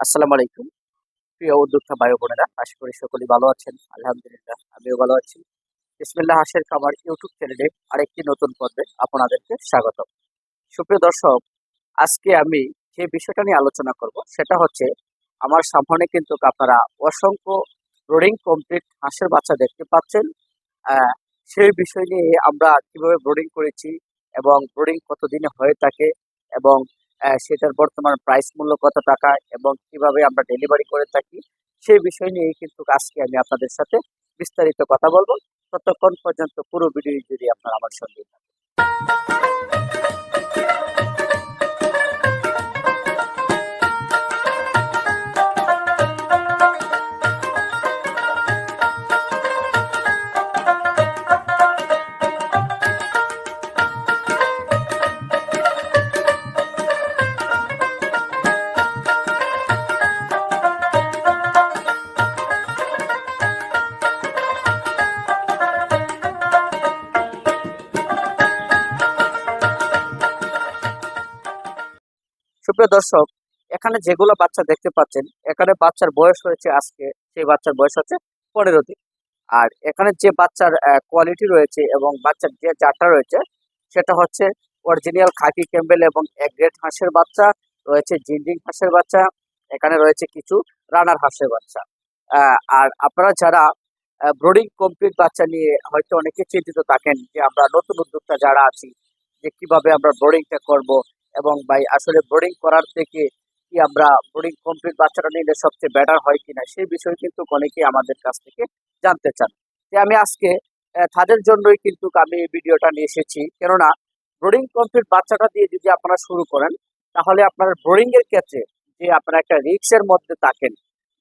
আসসালামু আলাইকুম। প্রিয় উদ্যোক্তা ভাই বোনেরা আশা করি সকলেই ভালো আছেন। আলহামদুলিল্লাহ, আমিও ভালো আছি। ইসমিল্লাহ হাসের খামার ইউটিউব চ্যানেলে আরেকটি নতুন পর্বে আপনাদেরকে স্বাগত সুপ্রিয় দর্শক, আজকে আমি যে বিষয়টা নিয়ে আলোচনা করব, সেটা হচ্ছে আমার সামনে কিন্তু আপনারা অসংখ্য ব্রোডিং কমপ্লিট হাঁসের বাচ্চা দেখতে পাচ্ছেন। সেই বিষয় নিয়ে আমরা কীভাবে ব্রোডিং করেছি এবং ব্রোডিং কতদিনে হয়ে থাকে এবং সেটার বর্তমান প্রাইস মূল্য কত টাকা এবং কীভাবে আমরা ডেলিভারি করে থাকি, সেই বিষয় নিয়ে কিন্তু আজকে আমি আপনাদের সাথে বিস্তারিত কথা বলব ততক্ষণ পর্যন্ত পুরো ভিডিও যদি আপনারা আমার সঙ্গে থাকেন। সুপ্রিয় দর্শক, এখানে যেগুলো বাচ্চা দেখতে পাচ্ছেন, এখানে বাচ্চার বয়স হয়েছে আজকে, সেই বাচ্চার বয়স হচ্ছে পনেরো দিন। আর এখানে যে বাচ্চার কোয়ালিটি রয়েছে এবং বাচ্চার যে জাতটা রয়েছে, সেটা হচ্ছে অরিজিনাল খাকি ক্যাম্বেল এবং এক গ্রেড হাঁসের বাচ্চা, রয়েছে জিন্ডিং হাঁসের বাচ্চা, এখানে রয়েছে কিছু রানার হাঁসের বাচ্চা। আর আপনারা যারা ব্রোডিং কমপ্লিট বাচ্চা নিয়ে হয়তো অনেকে চিন্তিত থাকেন যে আমরা নতুন উদ্যোক্তা যারা আছি, যে কীভাবে আমরা ব্রোডিংটা করব এবং ভাই, আসলে বোর্ডিং করার থেকে কি আমরা বোর্ডিং কমপ্লিট বাচ্চাটা নিলে সবচেয়ে বেটার হয় কিনা, সেই বিষয়ে কিন্তু অনেকেই আমাদের কাছ থেকে জানতে চান। যে আমি আজকে তাদের জন্যই কিন্তু আমি এই ভিডিওটা নিয়ে এসেছি। কেননা বোর্ডিং কমপ্লিট বাচ্চাটা দিয়ে যদি আপনারা শুরু করেন, তাহলে আপনার বোর্ডিং এর ক্ষেত্রে যে আপনারা একটা রিক্সের মধ্যে থাকেন,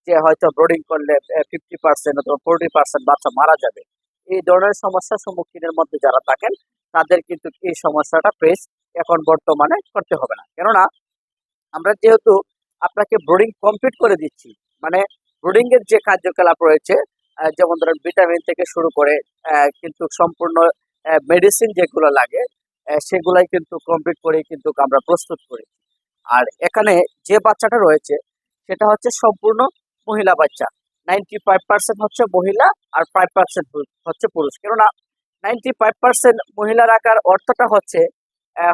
যে হয়তো ব্রোডিং করলে ফিফটি পার্সেন্ট অথবা ফোরটি পার্সেন্ট বাচ্চা মারা যাবে এই ধরনের সমস্যার সম্মুখীনের মধ্যে যারা থাকেন, তাদের কিন্তু এই সমস্যাটা ফেস এখন বর্তমানে করতে হবে না। কেননা, আমরা যেহেতু আপনাকে ব্রোডিং কমপ্লিট করে দিচ্ছি মানে ব্রোডিং এর যে কার্যকলাপ রয়েছে যেমন ধরেন ভিটামিন থেকে শুরু করে কিন্তু সম্পূর্ণ মেডিসিন যেগুলো লাগে সেগুলাই কিন্তু কমপ্লিট করে কিন্তু আমরা প্রস্তুত করি আর এখানে যে বাচ্চাটা রয়েছে, সেটা হচ্ছে সম্পূর্ণ মহিলা বাচ্চা। নাইনটি ফাইভ পার্সেন্ট হচ্ছে মহিলা আর ফাইভ পার্সেন্ট হচ্ছে পুরুষ। কেননা নাইনটি ফাইভ পার্সেন্ট মহিলা রাখার অর্থটা হচ্ছে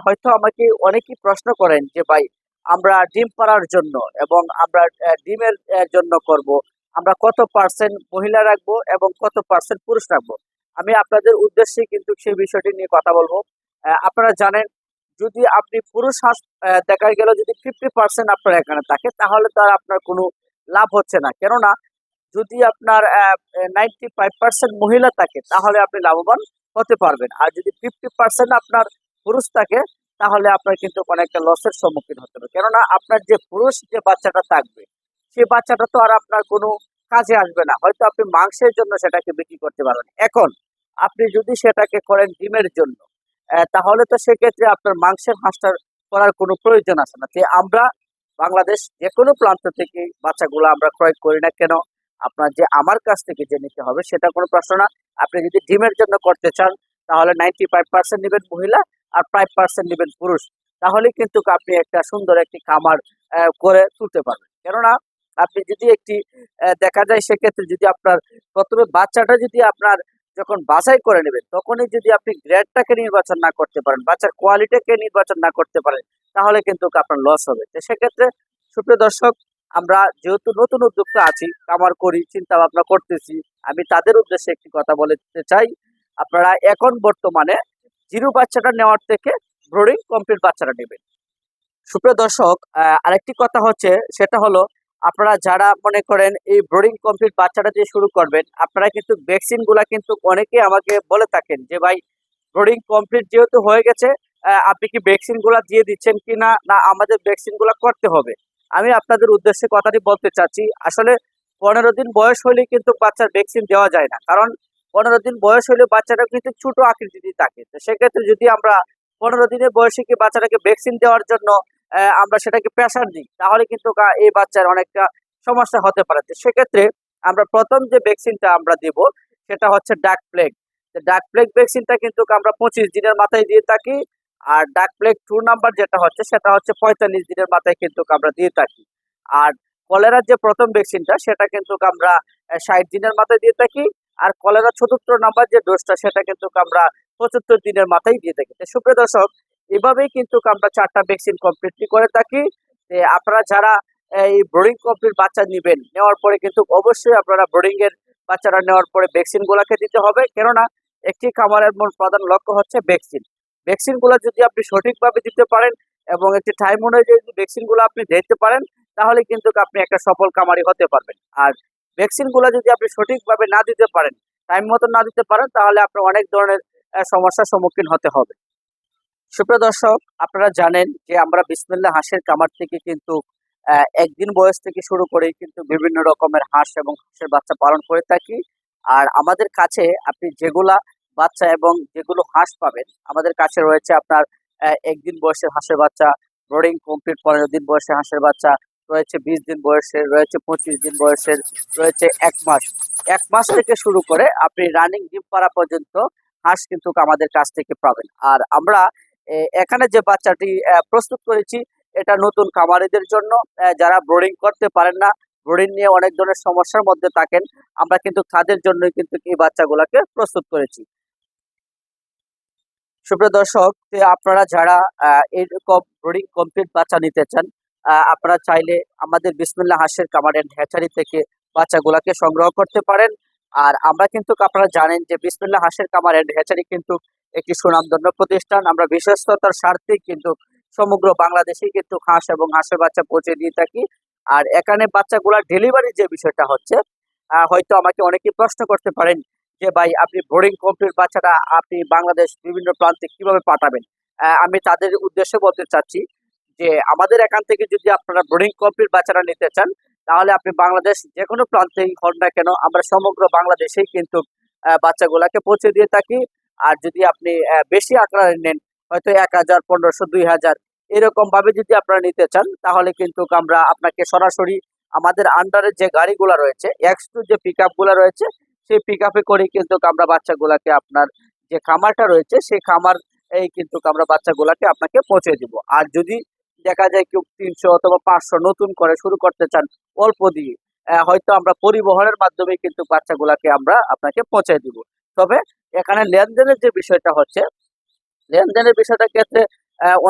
হয়তো আমাকে অনেকেই প্রশ্ন করেন যে, ভাই, আমরা ডিম পাড়ার জন্য এবং আমরা ডিমের জন্য করব। আমরা কত পার্সেন্ট মহিলা রাখব এবং কত পার্সেন্ট পুরুষ রাখব? আমি আপনাদের উদ্দেশ্যে কিন্তু সেই বিষয়টি নিয়ে কথা বলব। আপনারা জানেন, যদি আপনি পুরুষ হাঁস দেখা গেল যদি ফিফটি পার্সেন্ট আপনার এখানে থাকে, তাহলে তো আর আপনার কোনো লাভ হচ্ছে না। কেননা যদি আপনার নাইনটি ফাইভ পার্সেন্ট মহিলা থাকে, তাহলে আপনি লাভবান হতে পারবেন। আর যদি ফিফটি পার্সেন্ট আপনার পুরুষ থাকে, তাহলে আপনার কিন্তু অনেকটা লসের সম্মুখীন হতে হবে। কেননা আপনার যে পুরুষ, যে বাচ্চাটা থাকবে, সে বাচ্চাটা তো আর আপনার কোনো কাজে আসবে না। হয়তো আপনি মাংসের জন্য সেটাকে বিক্রি করতে পারবেন। এখন আপনি যদি সেটাকে করেন ডিমের জন্য তাহলে তো সেক্ষেত্রে আপনার মাংসের হাঁসটার করার কোনো প্রয়োজন আসে না। যে আমরা বাংলাদেশ যে কোনো প্রান্ত থেকে বাচ্চাগুলো আমরা ক্রয় করি না কেন আপনার যে আমার কাছ থেকে যে নিতে হবে সেটা কোনো প্রশ্ন না। আপনি যদি ডিমের জন্য করতে চান, তাহলে নাইনটি ফাইভ পার্সেন্ট নেবেন মহিলা আর ফাইভ পার্সেন্ট নেবেন পুরুষ। তাহলে কিন্তু আপনি একটা সুন্দর একটি খামার করে তুলতে পারবেন। কেননা আপনি যদি একটি দেখা যায় সেক্ষেত্রে যদি আপনার প্রথমে বাচ্চাটা যদি আপনার যখন বাছাই করে নেবেন, তখনই যদি আপনি গ্রেডটাকে নির্বাচন না করতে পারেন, বাচ্চার কোয়ালিটিকে নির্বাচন না করতে পারেন, তাহলে কিন্তু আপনার লস হবে। তো সেক্ষেত্রে সুপ্রিয় দর্শক আমরা যেহেতু নতুন উদ্যোক্তা আছি, কামার করি চিন্তা ভাবনা করতেছি, আমি তাদের উদ্দেশ্যে একটি কথা বলতে চাই। আপনারা এখন বর্তমানে জিরো বাচ্চাটা নেওয়ার থেকে ব্রোডিং কমপ্লিট বাচ্চাটা নেবেন। সুপ্রিয় দর্শক আরেকটি কথা হচ্ছে, সেটা হলো আপনারা যারা মনে করেন এই ব্রোডিং কমপ্লিট বাচ্চাটা দিয়ে শুরু করবেন, আপনারা কিন্তু ভ্যাকসিনগুলা কিন্তু অনেকে আমাকে বলে থাকেন যে, ভাই ব্রোডিং কমপ্লিট যেহেতু হয়ে গেছে আপনি কি ভ্যাকসিনগুলা দিয়ে দিচ্ছেন কি না না আমাদের ভ্যাকসিনগুলা করতে হবে। আমি আপনাদের উদ্দেশ্যে কথাটি বলতে চাচ্ছি। আসলে পনেরো দিন বয়স হলে কিন্তু বাচ্চার ভ্যাকসিন দেওয়া যায় না। কারণ পনেরো দিন বয়স হলে বাচ্চাটা কিন্তু ছোট আকৃতিতে থাকে। তো সেক্ষেত্রে যদি আমরা পনেরো দিনের বয়সে কি বাচ্চাটাকে ভ্যাকসিন দেওয়ার জন্য আমরা সেটাকে প্রেশার দিই, তাহলে কিন্তু এই বাচ্চার অনেকটা সমস্যা হতে পারে। তো সেক্ষেত্রে আমরা প্রথম যে ভ্যাকসিনটা আমরা দেব, সেটা হচ্ছে ডাক প্লেগ ডাক প্লেগ ভ্যাকসিনটা কিন্তু আমরা পঁচিশ দিনের মাথায় দিয়ে থাকি। আর ডাক প্লেগ টু নাম্বার যেটা হচ্ছে, সেটা হচ্ছে পঁয়তাল্লিশ দিনের মাথায় কিন্তু আমরা দিয়ে থাকি। আর কলেরার যে প্রথম ভ্যাকসিনটা সেটা কিন্তু আমরা ষাট দিনের মাথায় দিয়ে থাকি। আর কলেরা চতুর্থ নাম্বার যে ডোজটা সেটা কিন্তু আমরা পঁচাত্তর দিনের মাথায় দিয়ে থাকি। সুপ্রিয় দর্শক, এভাবেই কিন্তু আমরা চারটা ভ্যাকসিন কমপ্লিটলি করে থাকি। আপনারা যারা এই ব্রোডিং কমপ্লিট বাচ্চা নেবেন, নেওয়ার পরে কিন্তু অবশ্যই আপনারা ব্রোডিং এর বাচ্চারা নেওয়ার পরে ভ্যাকসিন গুলাকে দিতে হবে। কেননা, একটি খামারের মূল প্রধান লক্ষ্য হচ্ছে ভ্যাকসিন ভ্যাকসিনগুলো যদি আপনি সঠিকভাবে দিতে পারেন এবং একটি টাইম অনুযায়ী যদি ভ্যাকসিনগুলো আপনি দিতে পারেন, তাহলে কিন্তু আপনি একটা সফল কামারি হতে পারবেন। আর ভ্যাকসিনগুলো যদি আপনি সঠিকভাবে না দিতে পারেন টাইম মতো না দিতে পারেন, তাহলে আপনার অনেক ধরনের সমস্যার সম্মুখীন হতে হবে। সুপ্রিয় দর্শক, আপনারা জানেন যে আমরা বিসমিল্লা হাঁসের কামার থেকে কিন্তু একদিন বয়স থেকে শুরু করে কিন্তু বিভিন্ন রকমের হাঁস এবং হাঁসের বাচ্চা পালন করে থাকি। আর আমাদের কাছে আপনি যেগুলা বাচ্চা এবং যেগুলো হাঁস পাবেন, আমাদের কাছে রয়েছে আপনার একদিন বয়সের হাঁসের বাচ্চা ব্রোডিং কমপ্লিট পনেরো দিন বয়সের হাঁসের বাচ্চা, রয়েছে বিশ দিন বয়সের, রয়েছে পঁচিশ দিন বয়সের, রয়েছে এক মাস। এক মাস থেকে শুরু করে আপনি রানিং ডিম পাড়া পর্যন্ত হাঁস কিন্তু আমাদের কাছ থেকে পাবেন। আর আমরা এখানে যে বাচ্চাটি প্রস্তুত করেছি, এটা নতুন খামারিদের জন্য যারা ব্রোডিং করতে পারেন না, ব্রোডিং নিয়ে অনেক ধরনের সমস্যার মধ্যে থাকেন, আমরা কিন্তু তাদের জন্যই কিন্তু এই বাচ্চাগুলোকে প্রস্তুত করেছি। সুপ্রিয় দর্শক আপনারা যারা এরকম ব্রোডিং কমপ্লিট বাচ্চা নিতে চান আপনারা চাইলে আমাদের বিসমিল্লা হাঁসের কামারের হ্যাচারি থেকে বাচ্চাগুলাকে সংগ্রহ করতে পারেন। আর আমরা কিন্তু, আপনারা জানেন যে বিসমিল্লা হাঁসের কামার এন্ড হ্যাচারি কিন্তু একটি সুনামধন্য প্রতিষ্ঠান। আমরা বিশ্বস্ততার স্বার্থে কিন্তু সমগ্র বাংলাদেশে কিন্তু হাঁস এবং হাঁসের বাচ্চা পৌঁছে দিয়ে থাকি। আর এখানে বাচ্চাগুলার ডেলিভারি যে বিষয়টা হচ্ছে হয়তো আমাকে অনেকেই প্রশ্ন করতে পারেন যে ভাই আপনি বোর্ডিং কমপ্লিট বাচ্চাটা আপনি বাংলাদেশ বিভিন্ন প্রান্তে কীভাবে পাঠাবেন? আমি তাদের উদ্দেশ্যে বলতে চাচ্ছি যে আমাদের এখান থেকে যদি আপনারা বোর্ডিং কমপ্লিট বাচ্চারা নিতে চান, তাহলে আপনি বাংলাদেশ যে কোনো প্রান্তেই হন না কেন, আমরা সমগ্র বাংলাদেশেই কিন্তু বাচ্চাগুলাকে পৌঁছে দিয়ে থাকি। আর যদি আপনি বেশি আকারে নেন, হয়তো এক হাজার, পনেরোশো, দুই হাজার এরকম ভাবে যদি আপনারা নিতে চান, তাহলে কিন্তু আমরা আপনাকে সরাসরি আমাদের আন্ডারে যে গাড়িগুলো রয়েছে এক্স টু যে পিক রয়েছে সেই পিক আপে করে কিন্তু আমরা বাচ্চাগুলাকে আপনার যে খামারটা রয়েছে, সেই খামার এই কিন্তু আমরা বাচ্চাগুলাকে আপনাকে পৌঁছে দিব। আর যদি দেখা যায় কেউ তিনশো অথবা পাঁচশো নতুন করে শুরু করতে চান, অল্প দিয়ে হয়তো আমরা পরিবহনের মাধ্যমে কিন্তু বাচ্চাগুলাকে আমরা আপনাকে পৌঁছে দিব। তবে এখানে লেনদেনের যে বিষয়টা হচ্ছে, লেনদেনের বিষয়টা ক্ষেত্রে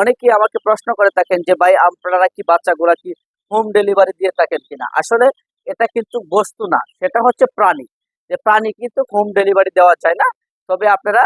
অনেকেই আমাকে প্রশ্ন করে থাকেন যে, ভাই, আপনারা কি বাচ্চাগুলা কি হোম ডেলিভারি দিয়ে থাকেন কিনা? আসলে এটা কিন্তু বস্তু না, সেটা হচ্ছে প্রাণী। যে প্রাণী কিন্তু হোম ডেলিভারি দেওয়া যায় না। তবে আপনারা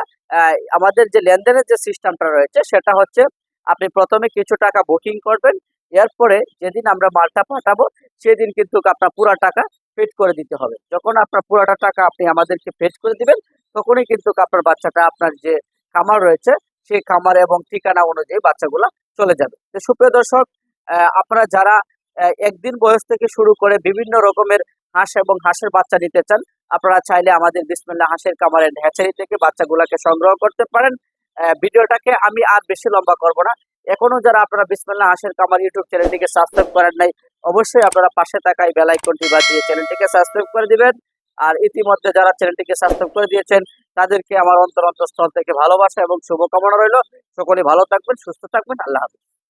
আমাদের যে লেনদেনের যে সিস্টেমটা রয়েছে, সেটা হচ্ছে আপনি প্রথমে কিছু টাকা বুকিং করবেন, এরপরে যেদিন আমরা মালটা পাঠাবো, সেদিন কিন্তু আপনার পুরা টাকা পেড করে দিতে হবে। যখন আপনার পুরোটা টাকা আপনি আমাদেরকে পেড করে দিবেন, তখনই কিন্তু আপনার বাচ্চাটা, আপনার যে খামার রয়েছে, সেই খামার এবং ঠিকানা অনুযায়ী বাচ্চাগুলো চলে যাবে। সুপ্রিয় দর্শক আপনারা যারা একদিন বয়স থেকে শুরু করে বিভিন্ন রকমের হাঁস এবং হাঁসের বাচ্চা নিতে চান, আপনারা চাইলে আমাদের বিসমিল্লা হাঁসের খামারের হ্যাচারি থেকে বাচ্চাগুলোকে সংগ্রহ করতে পারেন। ভিডিওটাকে আমি আর বেশি লম্বা করব না। এখনও যারা আপনারা বিসমিল্লা হাঁসের কামার ইউটিউব চ্যানেলটিকে সাবস্ক্রাইব করেন নাই, অবশ্যই আপনারা পাশে থাকায় এই বেল বাজিয়ে চ্যানেলটিকে সাবস্ক্রাইব করে দিবেন। আর ইতিমধ্যে যারা চ্যানেলটিকে সাবস্ক্রাইব করে দিয়েছেন, তাদেরকে আমার অন্তর অন্তঃস্থল থেকে ভালোবাসা এবং শুভকামনা রইল। সকলে ভালো থাকবেন, সুস্থ থাকবেন, আল্লাহ হাফিজ।